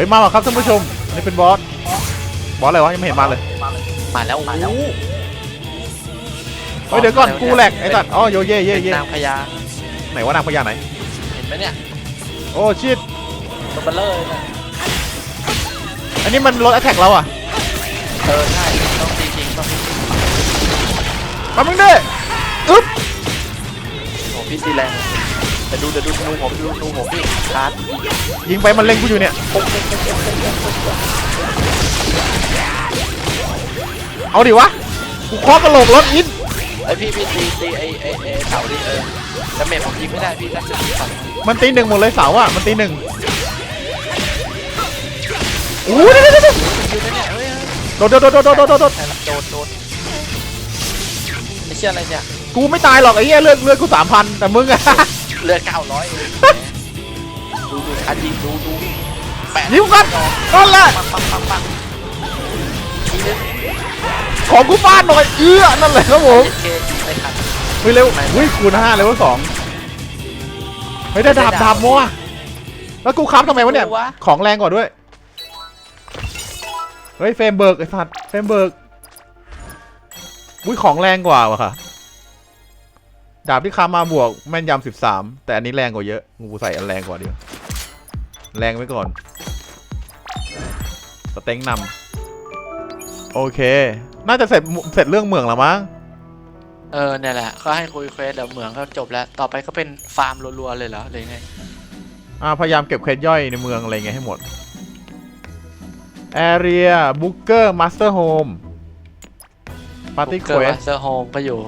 ฮ้ยมาแล้วครับท่านผู้ชมนี่เป็นบอสบอสอะไรวะยังไม่เห็นมาเลยมาแล้วมาแล้วเฮ้ยเดี๋ยวก่อนกูแหลกไอ้สัตว์อ๋อโยเย่เย่เย่นางพญาไหนว่านางพญาไหนเห็นไหมเนี่ยโอ้ชิดตัวเบลเลอร์เลยนะอันนี้มันลดแอทแทกเราอะเออใช่ต้องตีจริงต้องตีจริงมามึงดิอึ๊บโอ้พี่ตีแรง แต่ดูเดี๋ยวดูนูผมดูนูผมพี่คาร์ดยิงไปมันเล็งกูอยู่เนี่ย เอาดิวะ กูเคาะกระโหลกรถอินไอยพี่พี่ตีตีไอไอไอเสาดิเออแล้วเมจผมยิงไม่ได้พี่ถ้าจะยิงก่อนมันตีหนึ่งหมดเลยเสาอะ มันตีหนึ่งโอ้ยเดี๋ยวเดี๋ยวเดี๋ยวยิงได้เนี่ยเฮ้ยโดดโดดโดดโดดโดดโดดโดดโดนโดนโดนไอเชี่ยอะไรเนี่ย กูไม่ตายหรอกไอ้เหี้ยเลือดเลือดกูสามพันแต่มึงอะ เลือดเก้าร้อยเองดูดูคันยิงดูดูแปะยิ้มกันนั่นแหละปังปังปังปังทีนึงของกูฟาดหน่อยเอื้อนั่นแหละครับผมเคยิงไม่ทันเฮ้ยเร็วอุ้ยคูณห้าเลเวลสองเฮ้ยได้ดาบดาบมัวแล้วกูค้ำทำไมวะเนี่ยวะของแรงกว่าด้วย เฮ้ยเฟรมเบิร์กไอ้สัตว์เฟรมเบิร์กอุ้ยของแรงกว่าวะค่ะ ดาบที่ค้ำมาบวกแม่นยำสิบสามแต่อันนี้แรงกว่าเยอะกูใส่อันแรงกว่าดีกว่าแรงไว้ก่อน สเต็งนำโอเค น่าจะเสร็จเสร็จเรื่องเมืองแล้วมั้งเออเนี่ยแหละ ก็ให้คุยเควสแล้วเหมืองก็จบแล้ว ต่อไปก็เป็นฟาร์มรัวๆเลยเหรอหรือไงอ่าพยายามเก็บเครดย่อยในเมืองอะไรเงี้ยให้หมด Area Booker Master Home Party เกิร์ Quest เซอร์โฮมก็อยู่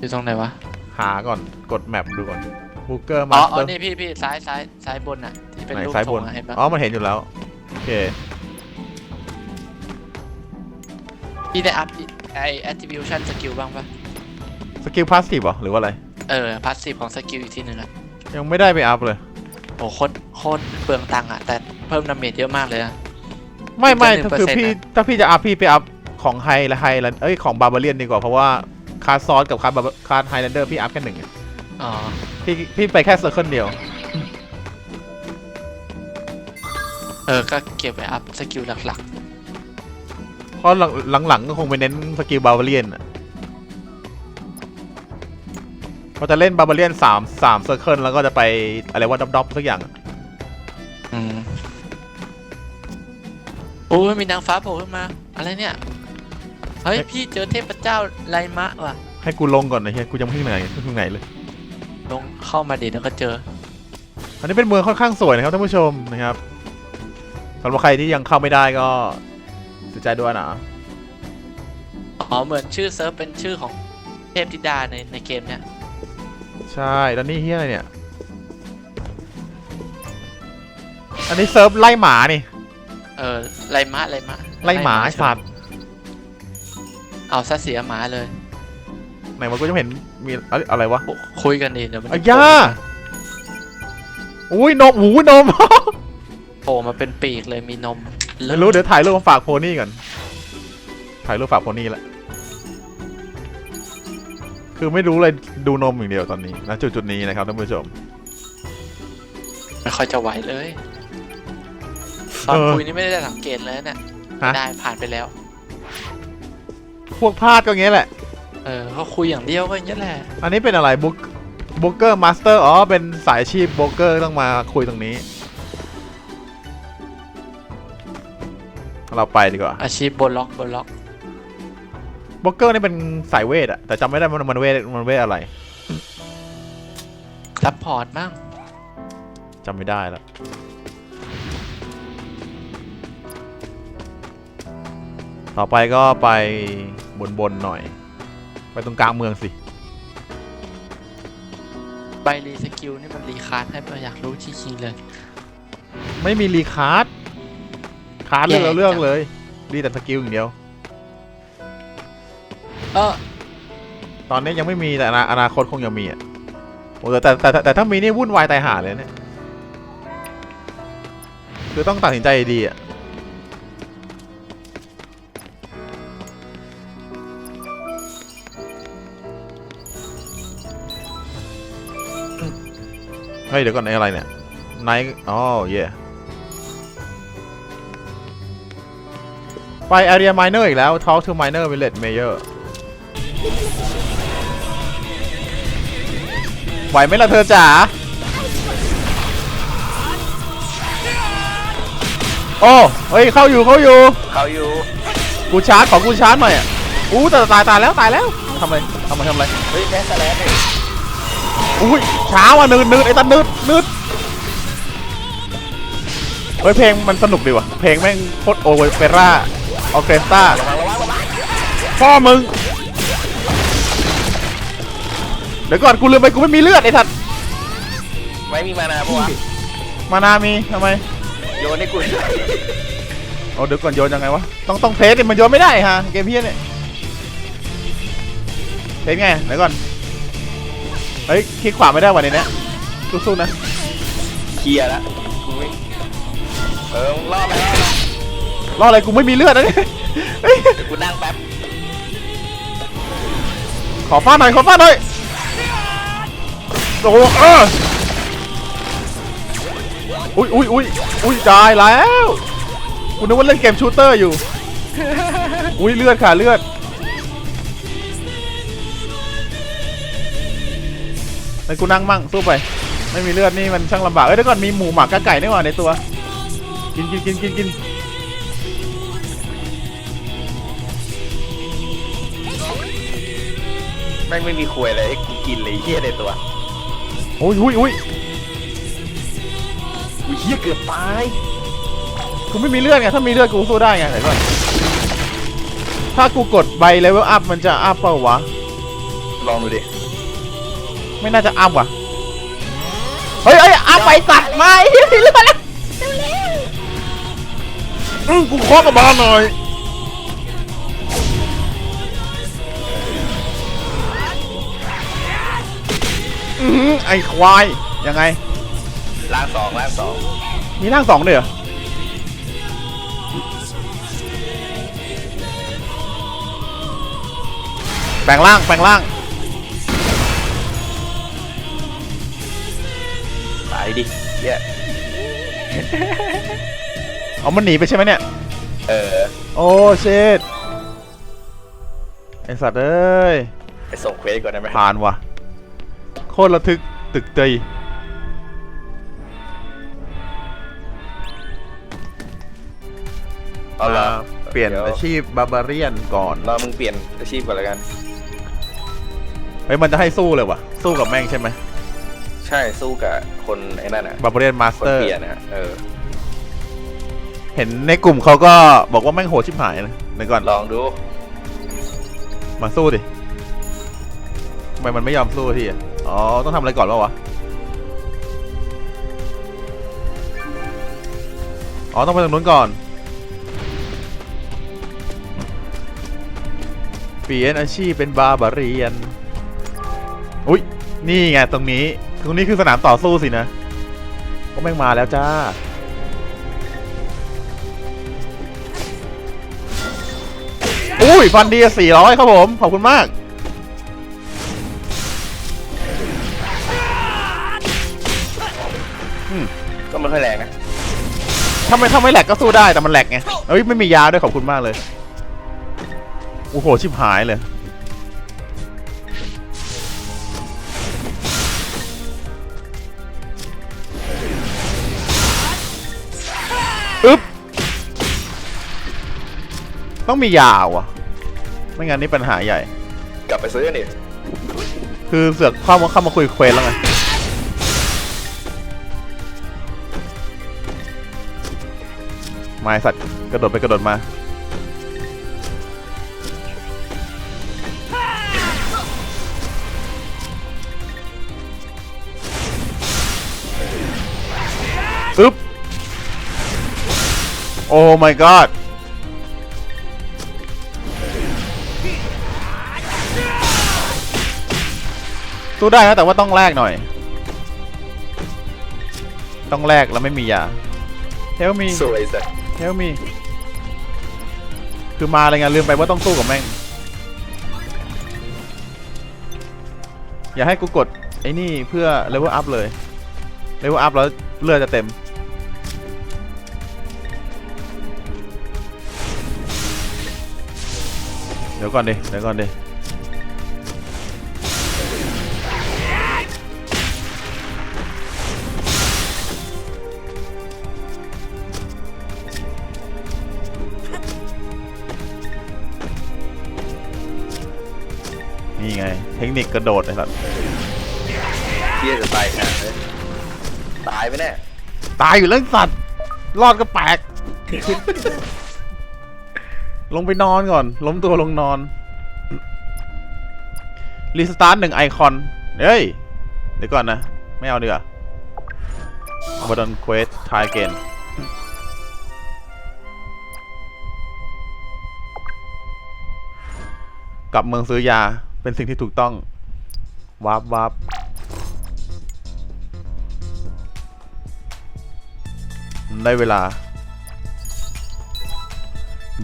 อยู่ตรงไหนวะ หาก่อนกดแมปดูก่อน Booker อ๋อ อ๋อ Master นี่พี่พี่ซ้ายซ้ายซ้ายบนอะ ที่เป็นไหนรูปซ้ายธบงนอะเห็นปะอ๋อมันเห็นอยู่แล้วโอเคพี่ได้อัพไอ attribution skill บ้างปะสกิลพาสซีฟเหรอหรือว่าอะไร เออพาสซีฟของสกิลอีกทีหนึ่งอะยังไม่ได้ไปอัพเลย โอ้โคตรโคตรเปลืองตังค์อะแต่เพิ่มดาเมจเยอะมากเลยนะ ไม่ไม่อีกถ้าแค่คือ1%พี่นะ ถ้าพี่จะอัพพี่ไปอัพของไฮและไฮแลนเอ้ยของบาร์เบเรียนดีกว่าเพราะว่าคาร์ซอสกับคาร์คาร์ไฮแลนเดอร์พี่อัพแค่หนึ่งอะอ๋อพี่พี่ไปแค่เซอร์เคิลเดียว เออก็เก็บไว้อัพสกิลหลักเพราะหลังหลังๆก็คงไปเน้นสกิลบาร์เบเรียนอะพอจะเล่นบาร์เบเรียนสามสามเซอร์เคิลแล้วก็จะไปอะไรว่าด็อบๆสักอย่างอะๆอืมโอ้ยมีนางฟ้าโผล่ขึ้นมา อะไรเนี่ย เฮ้ยพี่เจอเทพเจ้าไลมะว่ะ ให้กูลงก่อนนะเฮียกูยังไม่ถึงไหนไม่ถึงไหนเลย ลงเข้ามาเดี๋ยวแล้วก็เจอ อันนี้เป็นเมืองค่อนข้างสวยนะครับท่านผู้ชมนะครับสำหรับใครที่ยังเข้าไม่ได้ก็เสียใจด้วยนะอ๋อเหมือนชื่อเซิร์ฟเป็นชื่อของเทพธิดาในในเกมเนี้ยใช่แล้วนี่เฮียอะไรเนี่ย อันนี้เซิร์ฟไล่หมานี่ เออไลมะไลมะ ไล่หมาไอ้สัตว์ เอาซะเสียหมาเลย ไหนมันก็จะเห็นมีอะไรอะไรวะคุยกันดีเดี๋ยวมันอายาอุ้ยนมหูนม โผล่มาเป็นปีกเลยมีนมไม่รู้เดี๋ยวถ่ายรูปมาฝากโพนี่ก่อน ถ่ายรูปฝากโพนี่แหละ คือไม่รู้เลยดูนมอย่างเดียวตอนนี้นะจุดจุดๆนี้นะครับท่านผู้ชม ไม่ค่อยจะไหวเลยตอนเออคุยนี่ไม่ได้สังเกตเลยเนี่ยฮะ ได้ผ่านไปแล้ว พวกพลาดก็อย่างเงี้ยแหละ เออเขาคุยอย่างเดียวก็อย่างนี้ยแหละ อันนี้เป็นอะไรบุ๊กบุ๊กเกอร์มาสเตอร์อ๋อ เป็นสายอาชีพบุ๊กเกอร์ต้องมาคุยตรงนี้ เราไปดีกว่าอาชีพบนล็อกบนล็อก บุ๊กเกอร์นี่เป็นสายเวทอะแต่จำไม่ได้มันมันเวทมันเวทอะไรซัพพอร์ตบ้างจำไม่ได้แล้วต่อไปก็ไป บนบนๆหน่อย ไปตรงกลางเมืองสิ ใบรีสกิลนี่มันรีคาร์ดให้ปะอยากรู้จริงๆเลย ไม่มีรีคาร์ดคาร์ดเลือกแย่เราเลือกจังเลยรีแต่สกิลอย่างเดียว เออตอนนี้ยังไม่มีแต่อนาอนาคตคงยังมีอะโอ้แต่แต่แต่แต่แต่ถ้ามีนี่วุ่นวายตายหาเลยเนี่ย คือต้องตัดสินใจดีอะ เฮ้ยเดี๋ยวก่อนอะไรเนี่ยไนท์อ๋อเย่ไป area minor อร์อีกแล้ว talk to minor village mayor ไหวไหมล่ะเธอจ๋าโอ้เฮ้ย เข้าอยู่เข้าอยู่ เขาอยู่กูชาร์จ ของกูชาร์จหน่อยอู้แต่ตายตายแล้วตายแล้วทำอะไรทำอะไรทำอะไร เฮ้ยแสแลนด์เลย อุ้ยเช้าอะนืดนืดไอ้ตันนืดนืดเฮ้ยเพลงมันสนุกดีว่ะ เพลงแม่งโคตรโอเปร่าออเคสตราระวังระวังระวังพ่อมึง เดี๋ยวก่อนกูลืมไปกูไม่มีเลือดไอ้ทัดไม่มีมานาปะวะมานามีทำไม โยนให้กูเอาเดี๋ยวก่อนโยนยังไงวะ ต้องต้องเทสดิมันโยนไม่ได้ฮะเกมเพี้ยเนี่ยเทสไงเดี๋ยวก่อน เฮ้ยคลิกขวาไม่ได้วันนี้เนี่ยสู้ๆนะเคลียร์ละกูไม่เออมึงรอดไปรอดไปรออะไรกูไม่มีเลือดนะเนี่ยเฮ้ยเดี๋ยวกูนั่งแป๊บขอฟ้าหน่อยขอฟ้าหน่อยโอ้โหเอออุ้ยอุ้ยอุ้ยอุ้ยตายแล้วกูนึกว่าเล่นเกมชูเตอร์อยู่อุ้ยเลือดค่ะเลือด แล้วกูนั่งมั่งสู้ไป ไม่มีเลือดนี่มันช่างลำบาก เอ้ยเดี๋ยวก่อนมีหมูหมากกะไก่นี่หว่าในตัว กินกินกินกินกินแม่งไม่มีควยเลยไอ้กูกินเลยไอ้เฮียในตัวอุ้ยอุ้ยอุ้ยกูเฮียเกือบตายกูไม่มีเลือดไงถ้ามีเลือดกูสู้ได้ไงไหนก่อนถ้ากูกดใบเลเวลอัพมันจะอัพเปล่าวะ ลองดูดิ ไม่น่าจะอัพว่ะ เฮ้ยเฮ้ยอัพไปตัดมาไอ้เหี้ยมีเลือดแล้วอืมกูเคาะกับบอลหน่อยอือหือไอ้ควาย ยังไงล้างสองล้างสองมีร่างสองด้วยเหรอ แปลงร่าง แปลงร่าง ดิเฮียเอามันหนีไปใช่ไหมเนี่ย เออโอ้เชิดไอสัตว์เอ้ย ไปส่งเควสก่อนได้ไหมผ่านว่ะ โคตรระทึกตึกเตยเอาละเปลี่ยนอาชีพบาบาเรียนก่อนรอมึงเปลี่ยนอาชีพก่อนแล้วกัน เฮ้ยมันจะให้สู้เลยว่ะ สู้กับแม่งใช่ไหม ใช่สู้กับคนไอ้นั่นอะบาบาเรียนมาสคนเตอร์ เปลี่ยนนะเออ เห็นในกลุ่มเขาก็บอกว่าแม่งโหดชิบหายนะเดี๋ยวก่อน ลองดู มาสู้ดิทำไมมันไม่ยอมสู้ทีอะอ๋อ ต้องทำอะไรก่อนวะวะ อ๋อ ต้องไปตรงนู้นก่อน เปลี่ยนอาชีพเป็นบาบาเรียน อุ้ย นี่ไงตรงนี้ ตรงนี้คือสนามต่อสู้สินะก็แม่งมาแล้วจ้า อุ้ยฟันดีสี่ร้อยครับผม ขอบคุณมาก ก็ไม่ค่อยแรงนะ ถ้าไม่ถ้าไม่แหลกก็สู้ได้แต่มันแหลกไง เอ้ย ไม่มียาด้วยขอบคุณมากเลย โอ้โห ชิบหายเลย อึ๊บ ต้องมียาวอะ ไม่งั้นนี่ปัญหาใหญ่ กลับไปซื้อนี่คือเสือกเข้ามาเข้ามาคุยเควสแล้วไง มาไอ้สัตว์กระโดดไปกระโดดมา โอ้ my god สู้ได้นะแต่ว่าต้องแลกหน่อย ต้องแลกแล้วไม่มียาเทลมีสวยสัสเทลมี คือมาอะไรเงี้ยลืมไปว่าต้องสู้กับแม่ง อย่าให้กูกดไอ้นี่เพื่อเลเวลอัพเลยเลเวลอัพแล้วเลือดจะเต็ม ดี๋ยวก่อนดิ เดี๋ยวก่อนดิ นี่ไง เทคนิคกระโดดไอ้สัสเฮียจะตายฮะเลยตายไปแน่ ตายอยู่เรื่องสัตว์ รอดก็แปลก ลงไปนอนก่อน ล้มตัวลงนอน รีสตาร์ทหนึ่งไอคอน เฮ้ย เดี๋ยวก่อนนะ ไม่เอาดีกว่าบดอนเควสทายเกนกลับเมืองซื้อยาเป็นสิ่งที่ถูกต้อง วาร์ปวาร์ปได้เวลา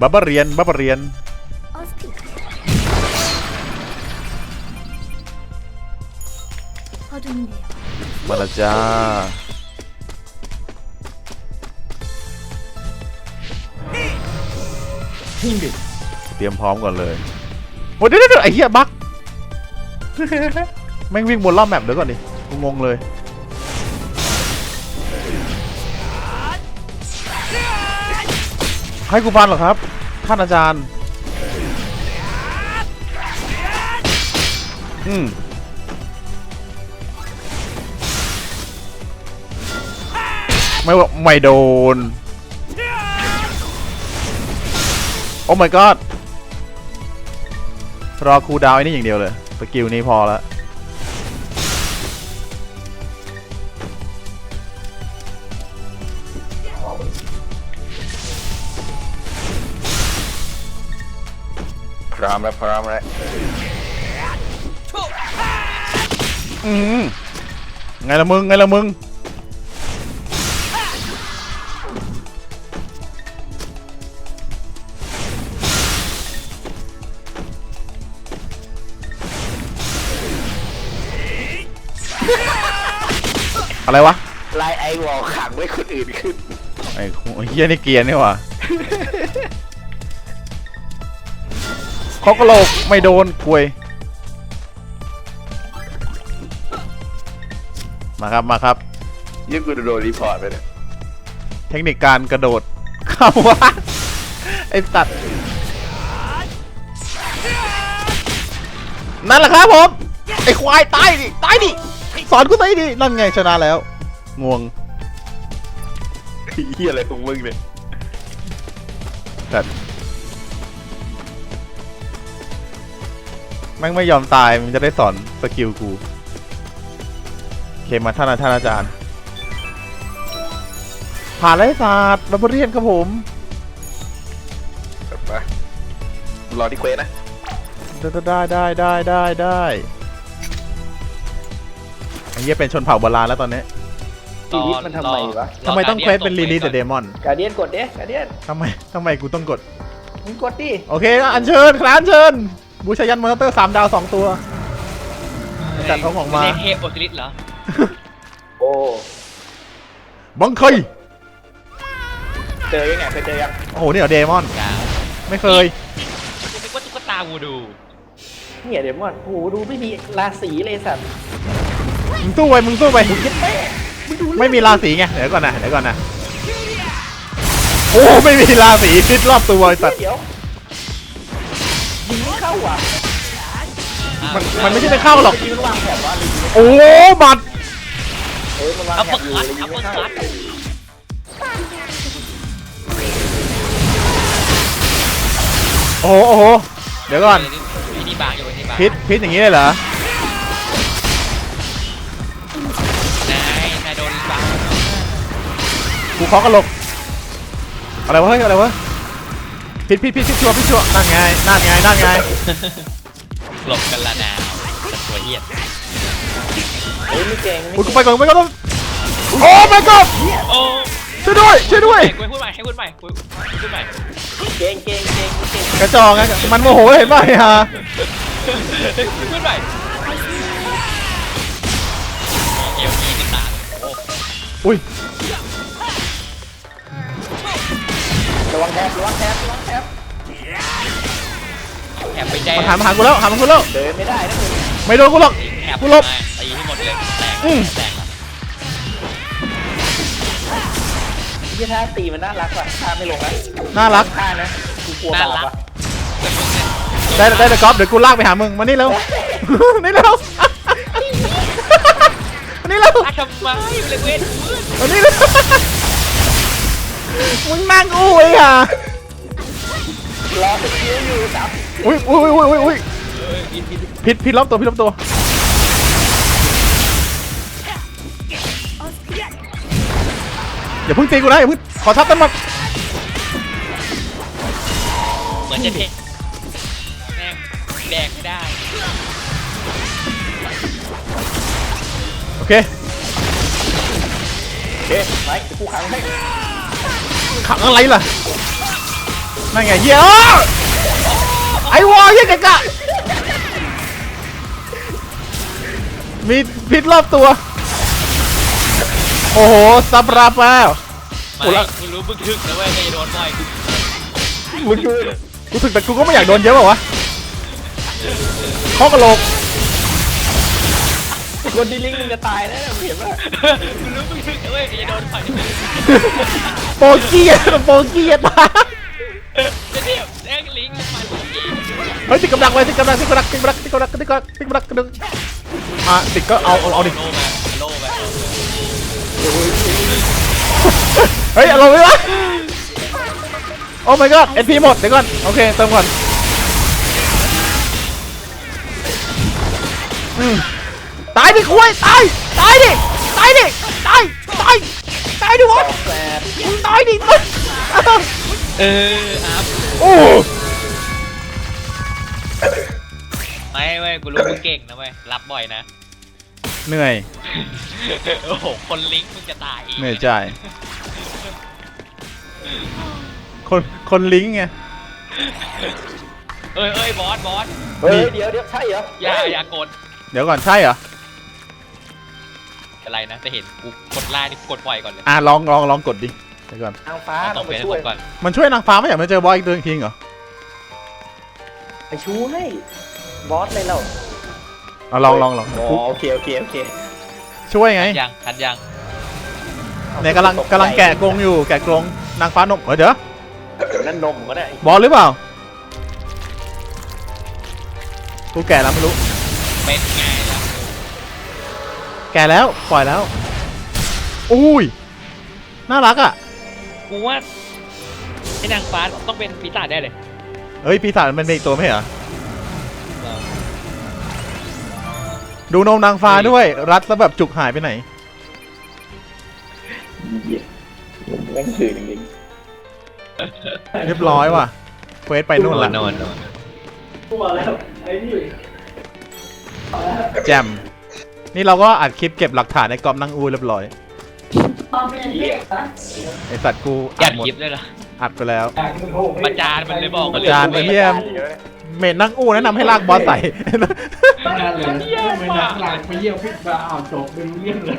บับเบอเรียนบับเบอเรียน Austin. How do you mean? มาและจ้าเตรียมพร้อมก่อนเลยโอ้ยเดี๋ยวเดี๋ยวเดี๋ยวไอ้เหี้ยบักแม่งวิ่งบนรอบแมปเดี๋ยวก่อนดิกูงงเลย ให้กูฟันเหรอครับ ท่านอาจารย์ อืมไม่ไม่โดน โอ้ my god รอคูดาวน์ไอ้นี่อย่างเดียวเลย สกิลนี้พอแล้ว ร้อมแล้วพร้อมแล้วอืมไงละมึง ไงละมึง อะไรวะไล่ไอ้วอลขังไว้คนอื่นขึ้น ไอ้ไอ้เฮียนี่เกรียร์นี่หว่า เขากระโหลกไม่โดนกลวย มาครับมาครับ ยี่กูโดนรีพอร์ตไปเนี่ยเทคนิคการกระโดดเข้าว่าไอ้สัตว์นั่นแหละครับผม ไอ้ควายตายดิตายดิสอนกูตายดินั่นไงชนะแล้วงวงเฮียอะไรของมึงเนี่ย แต่ แม่งไม่ยอมตายมันจะได้สอนสกิลกูโอเคมาท่านอาท่านอาจารย์ ผ่านไรศาสตร์บับเรียนครับผมไปรอที่เควสนะได้ได้ได้ได้ได้ได้ไอ้เหี้ยเป็นชนเผ่าโบราณแล้วตอนนี้ชีวิตมันทำไมวะทำไมต้องเควสเป็นลีลิสเดมอนการเดียนกดเด้การเดียนทำไมทำไมกูต้องกดมึงกดดิโอเคก็อัญเชิญครานเชิญ บูชายันมอนสเตอร์สามดาวสองตัว จัดเขาออกมาเรียกเทพโอซิลิสเหรอโอ้บังเคยเจอยังไงเคยเจอยังโอ้โหนี่เหรอเดมอนกาวไม่เคย กูนึกว่าตุ๊กตาวูดูเนี่ยเดมอนโอ้โหดูไม่มีราศีเลยสัตว์มึงสู้ไปมึงสู้ไปไม่มีราศีไง เดี๋ยวก่อนนะ เดี๋ยวก่อนนะ โอ้ไม่มีราศีฟิตรอบตัวไอ้สัตว์เดี๋ยว ยิงไม่เข้าว่ะมันมันไม่ใช่ไม่เข้าหรอก ยิงมันวางแผนว่ายิงไม่โอ้บัตรเออมันวางอัปแผเปอนร์อยู่คัตเลยยิอังปเปอไม่ร์เข้าคัตโอ้โหโอ้โหเดี๋ยวก่อนวิธีบางอยู่วิธีบางพิษพิษอย่างนี้เลยเหรอ นายนายโดนบางกูเคาะกระโหลกอะไรวะเฮ้ยอะไรวะ พิษพิษพิษพิษชัวร์พิษชัวร์นั่นไงนั่นไงนั่นไงหลบกันละนาวตัวเหี้ยเฮ้ยไม่เก่งอุ้ไม่ยกูเก่งไปก่อนกูไปก่อนโอ้ my god โอ้ช่วยด้วยช่วยด้วยให้พูดใหม่ให้พูดใหม่พูดพูดใหม่เก่งเก่งเก่งเก่งกระจอกไงมันโมโหเห็นป่ะไอ้ฮะพูดใหม่เอลจีติดตามโอ้อุ้ยระวังแทบระวังแทบระวัง แทบแอบไปแจ้งมันหันมาหากูแล้วหันมาหากูแล้ว เดินไม่ได้นะมึงไม่โดนกูหรอก แอบกูหลบมาตีให้หมดเลยแตกอืม แตกละยี่ท่าตีมันน่ารักว่ะท่าไม่ลงนะน่ารัก ท่านะกูกลัวบาปว่ะได้ได้แต่ก๊อฟเดี๋ยวกูลากไปหามึงมานี่เร็ว นี่เร็วมานี่เร็วอะทำไมเลยเว้ยมานี่เร็วมึงนั่งอู้ไอ้ห่า รอสกิลอยู่สามอุ้ยอุ้ยอุ้ยอุ้ยอุ้ยผิดผิดรอบตัวผิดรอบตัวอย่าเพิ่งตีกูนะอย่าเพิ่งขอทับกันหมดเหมือนจะเทแม่งแดกไม่ได้โอเคโอเคไหมเดี๋ยวกูขังให้ขังอะไรล่ะ นั่นไงเฮียอ้อไอ้วอเฮียกะกะมีพิษรอบตัว โอ้โหซับราปาไม่โอ้ละกูรู้มึงถึกนะเว้ยไม่โดนบ่อยมึงดูกูถึงแต่กูก็ไม่อยากโดนเยอะเปล่าวะข้อกระโหลกคนที่ลิงก์มึงจะตายนะมึงเห็นป่ะกูรู้มึงถึกนะเว้ยไม่โดนบ่อยโปกี้อะโปกี้อะตายจะ เดี๋ยวแจ้งลิงก์มาเฮ้ยติดกับดักไว้ติดกับดักติดกับดักติดกับดักติดกับดักติดกับดักติดกับดักติดกับดักอะติดก็เอาเอาเอาดิโลมาโลมาเฮ้ยเอาลงไปวะโอ้ my god เอพีหมดเดี๋ยวก่อนโอเคเติมก่อนอืมตายดิคุยตายตายดิตายดิตายตายตายดิวะตายดิมึง เอออัพโอ้ไม่เว้ยกูรู้มึงเก่งนะเว้ยรับบ่อยนะ เหนื่อย โอ้โห คนลิงก์มึงจะตายอีกเหนื่อยใจคนคนลิงก์ไง เอ้ยเอ้ยบอสบอสเฮ้ย เดี๋ยวเดี๋ยวใช่เหรออย่าอย่ากดเดี๋ยวก่อนใช่เหรอ อะไรนะจะเห็นกูกดไล่นี่กดปล่อยก่อนเลย อะลองลองลองกดดิ เดี๋ยวก่อน นางฟ้าต้ต้อองงไปไปให้ช่ผวยมก่อนมันช่วยนางฟ้าไม่อยากมาเจอบอสอีกตัวจริงเหรอ ไปช่วยบอสเลยเราเอาลองลองลองอ๋อโอเคโอเคโอเคช่วยไงยังทันยังเนี่ยกำลังกำลังแกะกรงอยู่แกะกรงนางฟ้านมเฮ้ยเดี๋ยวเดี๋ยวนั่นนมก็ได้บอสหรือเปล่ากูแกะแล้วไม่รู้เป็นไงล่ะแกะแล้วปล่อยแล้วอุ้ยน่ารักอะ กูว่าไอ้นางฟ้าต้องเป็นปีศาจได้เลยเฮ้ยปีศาจมันเป็นอีกตัวไม่ใช่เหรอ ดูนมนางฟ้าด้วย รัดแล้วแบบจุกหายไปไหน เหี้ยแม่งถือจริงเรียบร้อยว่ะเควสไปนู่นละโนนโนนๆตัวแล้วไอ้นี่แจมนี่เราก็อัดคลิปเก็บหลักฐานในกรอบนั่งอูเรียบร้อยเหี้ย ไอสัตว์กูยัอัดดหมดคลิปเลยเหรออัดไปแล้ว ประจานมันเลยบอกกันเลยจานไอ้เหี้ย เมดนั่งอู้แนะนำให้ลากบอสใส่นั่นเลยไม่นักหลังไปเยี่ยมพิษบาอ้าวจบไม่รู้เรื่องเลย